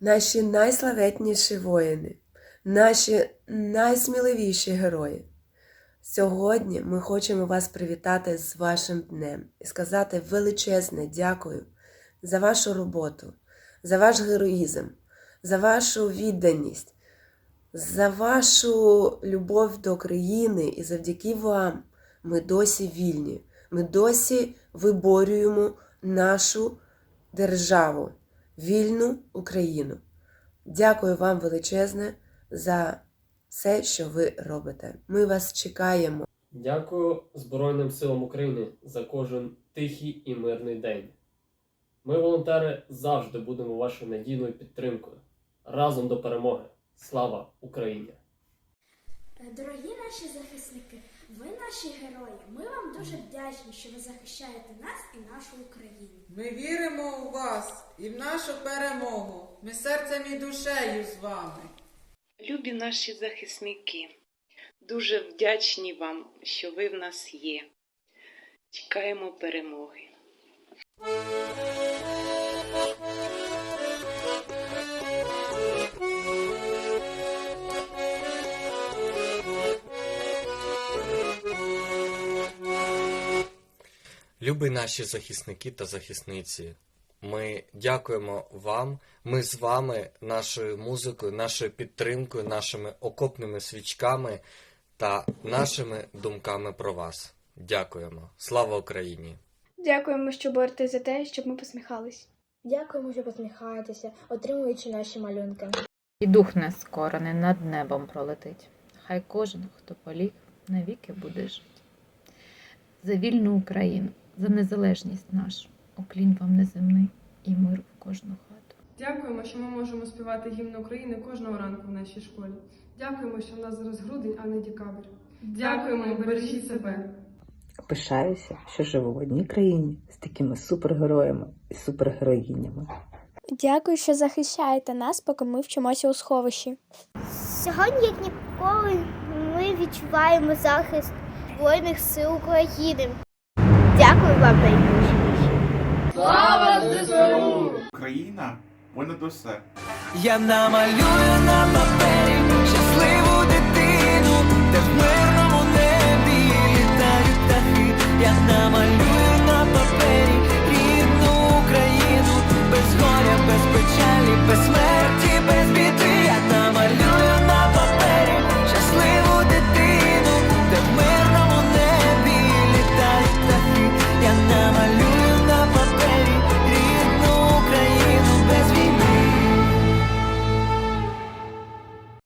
наші найславетніші воїни, наші найсміливіші герої. Сьогодні ми хочемо вас привітати з вашим днем і сказати величезне дякую за вашу роботу, за ваш героїзм, за вашу відданість, за вашу любов до країни і завдяки вам ми досі вільні. Ми досі виборюємо нашу державу, вільну Україну. Дякую вам величезне за все, що ви робите. Ми вас чекаємо. Дякую Збройним силам України за кожен тихий і мирний день. Ми, волонтери, завжди будемо вашою надійною підтримкою. Разом до перемоги. Слава Україні! Дорогі наші захисники, ви наші герої. Ми вам дуже вдячні, що ви захищаєте нас і нашу Україну. Ми віримо у вас і в нашу перемогу. Ми серцем і душею з вами. Любі наші захисники, дуже вдячні вам, що ви в нас є. Чекаємо перемоги. Любі наші захисники та захисниці, ми дякуємо вам. Ми з вами, нашою музикою, нашою підтримкою, нашими окопними свічками та нашими думками про вас. Дякуємо. Слава Україні! Дякуємо, що боретесь за те, щоб ми посміхались. Дякуємо, що посміхаєтеся, отримуючи наші малюнки. І дух нескорений над небом пролетить. Хай кожен, хто поліг, навіки буде жити. За вільну Україну, за незалежність нашу, уклін вам неземний і мир в кожну хату. Дякуємо, що ми можемо співати гімн України кожного ранку в нашій школі. Дякуємо, що в нас зараз грудень, а не декабрь. Дякуємо і бережіть себе. Пишаюся, що живу в одній країні з такими супергероями і супергероїнями. Дякую, що захищаєте нас, поки ми вчимося у сховищі. Сьогодні, як ніколи, ми відчуваємо захист Збройних сил України. Дякую вам найбільше. Україна понад усе. Я намалюю на папері